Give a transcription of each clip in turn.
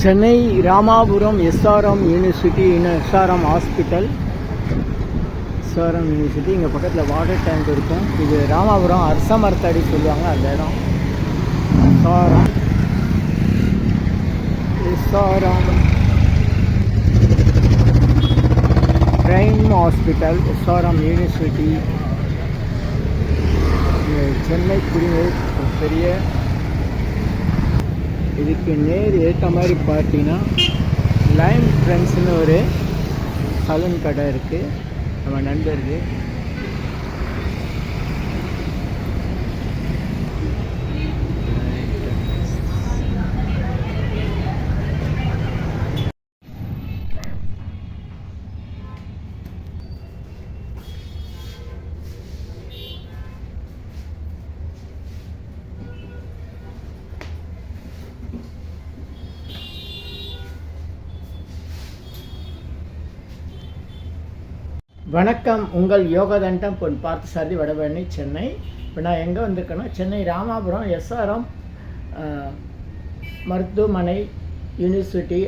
Chennai Ramapuram SRM university இன்னும் SRM hospital. SRM university இங்கே பக்கத்தில் வாட்டர் டேங்க் இருக்கும். இது ராமாபுரம் அரச மரத்தடி சொல்லுவாங்க அந்த இடம். SRM. SRM. Prime hospital SRM university. Chennai குடிநீர் பெரிய இதுக்கு நேர் ஏற்ற மாதிரி பார்த்தீங்கன்னா லைம் ஃப்ரெண்ட்ஸ்னு ஒரு சலூன் கடை இருக்குது நம்ம நண்பருக்கு வணக்கம் உங்கள் யோகதண்டம் பொன் பார்த்து சாரதி வடபழனி சென்னை. இப்போ நான் எங்கே வந்திருக்கேன்னா சென்னை ராமாபுரம் எஸ்ஆர்எம் மருத்துவமனை யூனிவர்சிட்டி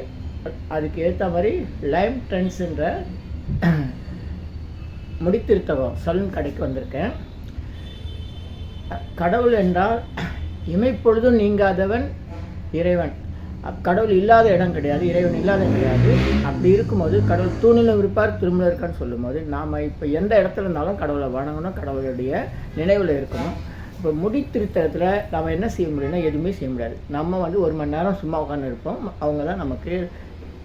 அதுக்கு ஏற்ற மாதிரி லைம் ட்ரெண்ட்ஸுன்ற முடித்திருத்தவம் சலூன் கடைக்கு வந்திருக்கேன். கடவுள் என்றால் இமைப்பொழுதும் நீங்காதவன் இறைவன். கடவுள் இல்லாத இடம் கிடையாது இறைவன் இல்லாத இடம் கிடையாது. அப்படி இருக்கும்போது கடவுள் தூணிலும் இருப்பார் திருமணம் இருக்கான்னு சொல்லும்போது நாம் இப்போ எந்த இடத்துல இருந்தாலும் கடவுளை வணங்கணும் கடவுளுடைய நினைவில் இருக்கணும். இப்போ முடி திருத்தத்தில் நாம் என்ன செய்ய முடியும்னா எதுவுமே செய்ய முடியாது. நம்ம வந்து ஒரு மணி நேரம் சும்மா உட்காந்து இருப்போம். அவங்க தான் நமக்கு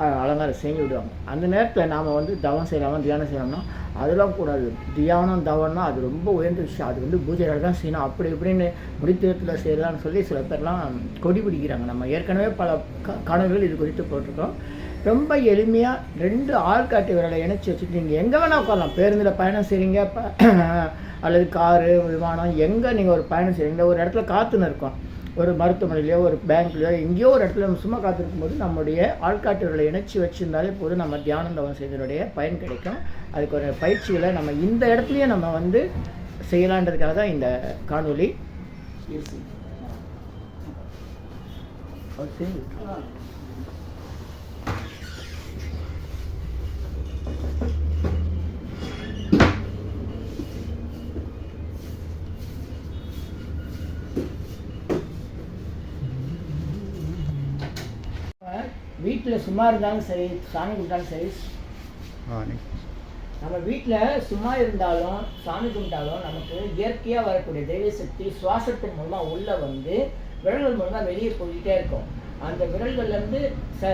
அலங்காரம் செஞ்சு விடுவாங்க. அந்த நேரத்தில் நாம் வந்து தவம் செய்யலாமா தியானம் செய்யலாம்னா அதெல்லாம் கூடாது. தியானம் தவம்னா அது ரொம்ப உயர்ந்த விஷயம். அது வந்து பூஜைகள் தான் செய்யணும். அப்படி இப்படின்னு முடித்தத்தில் செய்யலாம்னு சொல்லி சில பேர்லாம் கொடி பிடிக்கிறாங்க. நம்ம ஏற்கனவே பல க கனவுகள் இது குறித்து போட்டிருக்கோம் ரொம்ப எளிமையாக ரெண்டு ஆள்காட்டி விரலை இணைச்சி வச்சுட்டு நீங்கள் எங்கே வேணால் உட்காரலாம். பேருந்தில் பயணம் செய்கிறீங்க அல்லது காரு விமானம் எங்கே நீங்கள் ஒரு பயணம் செய்கிறீங்க ஒரு இடத்துல காற்றுன்னு இருக்கோம். ஒரு மருத்துவமனையிலையோ ஒரு பேங்க்லையோ எங்கேயோ ஒரு இடத்துல நம்ம சும்மா காத்திருக்கும் போது நம்முடைய ஆள்காட்டுகளை இணைச்சி வச்சுருந்தாலே போதும் நம்ம தியானம் தவம் செய்தனுடைய பயன் கிடைக்கும். அதுக்கு ஒரு பயிற்சிகளை நம்ம இந்த இடத்துலையே நம்ம வந்து செய்யலான்றதுக்காக தான் இந்த காணொலி ஓகே. வீட்டில் சும்மா இருந்தாலும் சரி சாமி கும்பிட்டாலும் சரி நம்ம வீட்டில் சும்மா இருந்தாலும் சாமி கும்பிட்டாலும் நமக்கு இயற்கையாக வரக்கூடிய தெய்வ சக்தி சுவாசத்தின் மூலமாக உள்ளே வந்து விரல்கள் மூலமாக வெளியே போய்கிட்டே இருக்கும். அந்த விரல்கள்லேருந்து ச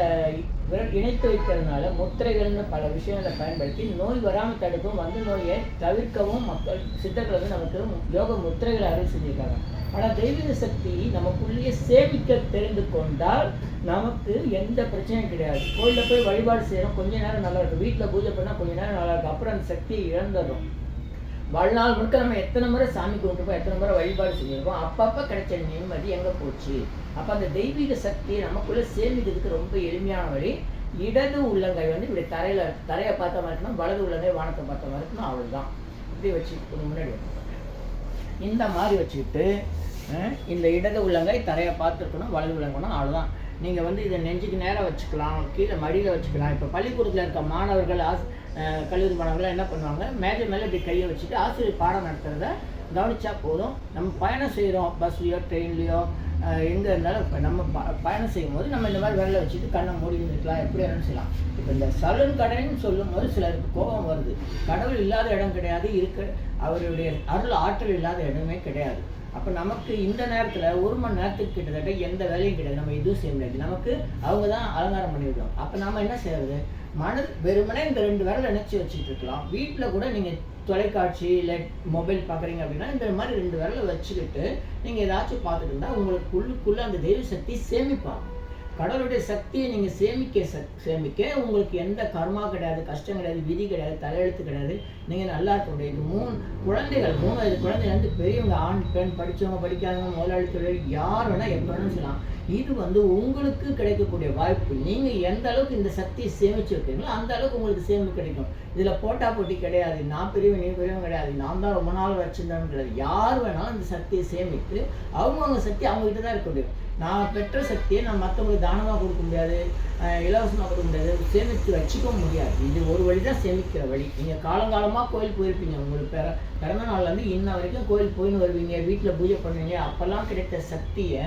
இணைத்து வைக்கிறதுனால முத்திரைகள்னு பல விஷயங்களை பயன்படுத்தி நோய் வராமல் தடுக்கும் வந்த நோயை தவிர்க்கவும் மக்கள் சித்தர்கள் வந்து நமக்கு யோக முத்திரைகளை அறிவு செஞ்சுருக்காங்க. ஆனால் தெய்வீக சக்தி நமக்குள்ளேயே சேமிக்க தெரிந்து கொண்டால் நமக்கு எந்த பிரச்சனையும் கிடையாது. கோயிலில் போய் வழிபாடு செய்கிறோம் கொஞ்ச நேரம் நல்லா இருக்கும். வீட்டில் பூஜை பண்ணால் கொஞ்ச நேரம் நல்லா இருக்கும். அப்புறம் அந்த சக்தியை இழந்துடும் வாழ்நாள் முழுக்க நம்ம எத்தனை முறை சாமி கும்பிட்டுருப்போம் எத்தனை முறை வழிபாடு செஞ்சுருப்போம் அப்பப்போ கிடைச்ச நிம்மதி எங்கே போச்சு? அப்போ அந்த தெய்வீக சக்தியை நமக்குள்ளே சேமிக்கிறதுக்கு ரொம்ப எளிமையான வழி இடது உள்ளங்கை வந்து இப்படி தரையில் தரையை பார்த்த மாதிரி இருக்கணும் வலது உள்ளங்கை வானத்தை பார்த்த மாதிரி இருக்கணும் அவ்வளோதான் இப்படி வச்சுட்டு முன்னாடி இந்த மாதிரி வச்சுக்கிட்டு இந்த இடது உள்ளங்கை தரையை பார்த்துருக்கணும் வலது உள்ளங்கணும் அவ்வளோதான் நீங்கள் வந்து இதை நெஞ்சுக்கு நேராக வச்சுக்கலாம் கீழே மடியில் வச்சுக்கலாம். இப்போ பள்ளிக்கூடத்தில் இருக்க மாணவர்கள் ஆஸ் கல்லூரி மாணவர்கள் என்ன பண்ணுவாங்க? மேஜை மேலே இப்படி கையை வச்சுட்டு ஆசிரியர் பாடம் நடத்துகிறத கவனித்தா போதும். நம்ம பயணம் செய்கிறோம் பஸ்லேயோ ட்ரெயின்லேயோ எங்கே இருந்தாலும் இப்போ நம்ம ப பயணம் செய்யும்போது நம்ம இந்த மாதிரி விரலை வச்சுட்டு கண்ணை மூடி இருக்கலாம் எப்படி வேணும் செய்யலாம். இப்போ இந்த சலூன் கடைன்னு சொல்லும்போது சிலருக்கு கோபம் வருது. கடவுள் இல்லாத இடம் கிடையாது. இருக்க அவருடைய அருள் ஆற்றல் இல்லாத இடமே கிடையாது. அப்போ நமக்கு இந்த நேரத்தில் ஒரு மணி நேரத்துக்கு கிட்டத்தட்ட எந்த வேலையும் கிடையாது. நம்ம எதுவும் செய்ய முடியாது. நமக்கு அவங்க தான் அலங்காரம் பண்ணி அப்போ நாம என்ன செய்யறது? மன வெறுமனே இந்த ரெண்டு வேலை இணைச்சி வச்சுட்டு இருக்கலாம். வீட்டில் கூட நீங்கள் தொலைக்காட்சி இல்லை மொபைல் பார்க்குறீங்க அப்படின்னா இந்த மாதிரி ரெண்டு விரலை வச்சுக்கிட்டு நீங்கள் ஏதாச்சும் பார்த்துட்டு இருந்தால் உங்களுக்கு உள்ளுக்குள்ளே அந்த தெய்வ சக்தி சேமிப்பாங்க கடவுளுடைய சக்தியை நீங்கள் சேமிக்க சேமிக்க உங்களுக்கு எந்த கர்மா கிடையாது கஷ்டம் கிடையாது விதி கிடையாது தலையெழுத்து கிடையாது. நீங்கள் நல்லா இருக்க முடியாது மூணு குழந்தைகள் மூணு குழந்தைகள் வந்து பெரியவங்க ஆண் பெண் படித்தவங்க படிக்காதவங்க முதலாளி தொழில் யார் வேணால் எப்போ வேணாலும் சொல்லலாம் இது வந்து உங்களுக்கு கிடைக்கக்கூடிய வாய்ப்பு. நீங்கள் எந்த அளவுக்கு இந்த சக்தியை சேமிச்சு வைக்கிறீங்களோ அந்த அளவுக்கு உங்களுக்கு சேமிப்பு கிடைக்கும். இதில் போட்டா போட்டி கிடையாது. நான் பெரியவன் நீ பெரியவன் கிடையாது. நான் தான் ரொம்ப நாள் வச்சிருந்தேன்னு கிடையாது. யார் வேணாலும் இந்த சக்தியை சேமித்து அவங்கவுங்க சக்தி அவங்ககிட்ட தான் இருக்க முடியும். நான் பெற்ற சக்தியை நான் மற்றவங்களுக்கு தானமாக கொடுக்க முடியாது? இலவசமாக கொடுக்க முடியாது. சேமித்து வச்சுக்க முடியாது. இது ஒரு வழி தான் சேமிக்கிற வழி. நீங்கள் காலங்காலமாக கோயில் போயிருப்பீங்க. உங்களுக்கு பிற பிறந்த நாள்லேருந்து இன்ன வரைக்கும் கோயில் போயின்னு வருவீங்க. வீட்டில் பூஜை பண்ணுவீங்க. அப்போல்லாம் கிடைத்த சக்தியை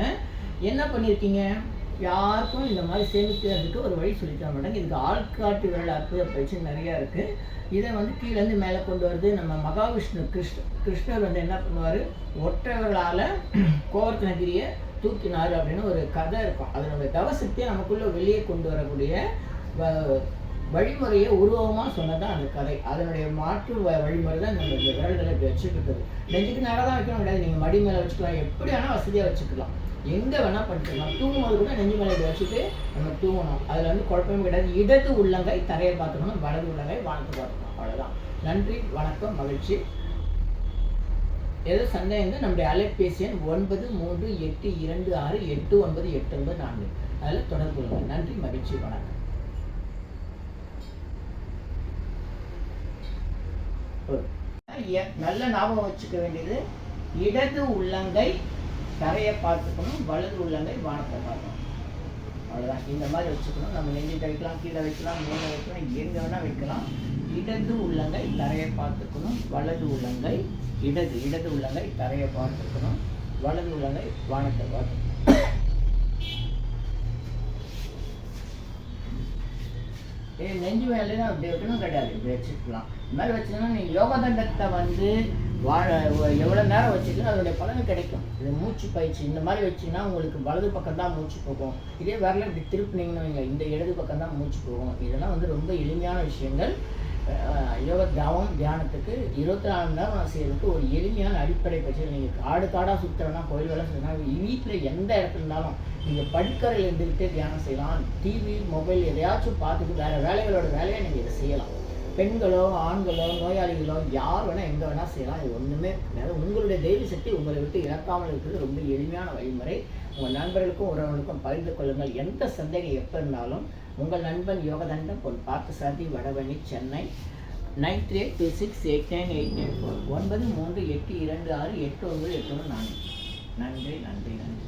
என்ன பண்ணியிருக்கீங்க யாருக்கும் இந்த மாதிரி சேமிக்கிறதுக்கு ஒரு வழி சொல்லித்தர மாட்டாங்க. இதுக்கு ஆள்காட்டு வேலை அற்புத பயிற்சி நிறையா இருக்குது இதை வந்து கீழேருந்து மேலே கொண்டு வருது. நம்ம மகாவிஷ்ணு கிருஷ்ண கிருஷ்ணர் வந்து என்ன பண்ணுவார்? ஒற்றைவர்களால் கோவர்த்தனகிரியை தூக்கினார் அப்படின்னு ஒரு கதை இருக்கும். அதனுடைய தவசக்தியை நமக்குள்ளே வெளியே கொண்டு வரக்கூடிய வ- வழிமுறையை உருவமாக சொன்னதான் அந்த கதை. அதனுடைய மாற்று வ- வழிமுறை தான் நம்ம இந்த விரல்களை இப்படி இருக்குது நெஞ்சுக்கு நேரம் தான் வைக்கணும் கிடையாது. நீங்கள் மடி மேலே வச்சுக்கலாம். எப்படி வசதியாக வச்சுக்கலாம். எங்கே வேணால் பண்ணிக்கலாம். தூங்கும்போது கூட நெஞ்சு மேலே வச்சுட்டு நம்ம தூங்கணும். அதில் வந்து குழப்பமே கிடையாது. இடது உள்ளங்கை தரையை பார்த்துக்கணும். வலது உள்ளங்கை வானத்தை பார்த்துக்கணும். அவ்வளோதான் நன்றி வணக்கம் மகிழ்ச்சி. எது சந்தேகம் நம்முடைய அலைபேசி எண் ஒன்பது மூன்று எட்டு இரண்டு ஆறு எட்டு ஒன்பது எட்டு ஒன்பது நான்கு. அதில் தொடர்பு கொள்ளுங்கள். நன்றி மகிழ்ச்சி வணக்கம். நல்ல ஞாபகம் வச்சுக்க வேண்டியது. இடது உள்ளங்கை தரையை பார்த்துக்கணும் வலது உள்ளங்கை வானத்தை பார்க்கணும். அவ்வளோதான் இந்த மாதிரி வச்சுக்கணும். நம்ம நெஞ்சிட்ட வைக்கலாம் கீழே வைக்கலாம் மேலே வைக்கலாம் எங்கே வேணால் வைக்கலாம். இடது உள்ளங்கை தரையை பார்த்துக்கணும். வலது உள்ளங்கை இடது இடது உள்ளங்கை தரையை பார்த்துக்கணும். வலது உள்ளங்கை வானத்தை பார்த்துக்கணும். ஏ நெஞ்சு மேலே அப்படி வைக்கணும் கிடையாது. இப்படி வச்சுக்கலாம். இந்த மாதிரி வச்சுக்கணும் நீங்கள் யோக தண்டத்தை வந்து வாழ எவ்வளோ நேரம் வச்சுக்கலாம் அதோடைய பலன் கிடைக்கும். இது மூச்சு பயிற்சி. இந்த மாதிரி வச்சிங்கன்னா உங்களுக்கு வலது பக்கம் தான் மூச்சு போகும். இதே வரல இப்படி திருப்பினீங்கன்னு வைங்க. இந்த இடது பக்கம் தான் மூச்சு போகும். இதெல்லாம் வந்து ரொம்ப எளிமையான விஷயங்கள். யோக தவம் தியானத்துக்கு இருபத்தி நாலு மணி நேரம் செய்யறதுக்கு ஒரு எளிமையான அடிப்படை பயிற்சி நீங்கள் காடு காடாக சுற்றுறனா கோயில் வேலை செய்யணும் வீட்டில் எந்த இடத்துல இருந்தாலும் நீங்கள் படுக்கறையில் இருந்துக்கிட்டே தியானம் செய்யலாம். டிவி மொபைல் எதையாச்சும் பார்த்துட்டு வேறு வேலைகளோட வேலையை நீங்கள் இதை செய்யலாம். பெண்களோ ஆண்களோ நோயாளிகளோ யார் வேணால் எங்கே வேணால் செய்யலாம். இது ஒன்றுமே கிடையாது. உங்களுடைய தெய்வ சக்தி உங்களை விட்டு இறக்காமல் இருக்கிறது ரொம்ப எளிமையான வழிமுறை. உங்கள் நண்பர்களுக்கும் உறவுகளுக்கும் பகிர்ந்து கொள்ளுங்கள். எந்த சந்தேகம் எப்போ இருந்தாலும் உங்கள் நண்பன் Yogathandam Pon Parthasarathy Vadavani Chennai nine three eight two six eight nine eight nine four. ஒன்பது மூன்று எட்டு இரண்டு ஆறு எட்டு ஒன்பது எட்டு ஒன்று. நான்கு நன்றி நன்றி நன்றி.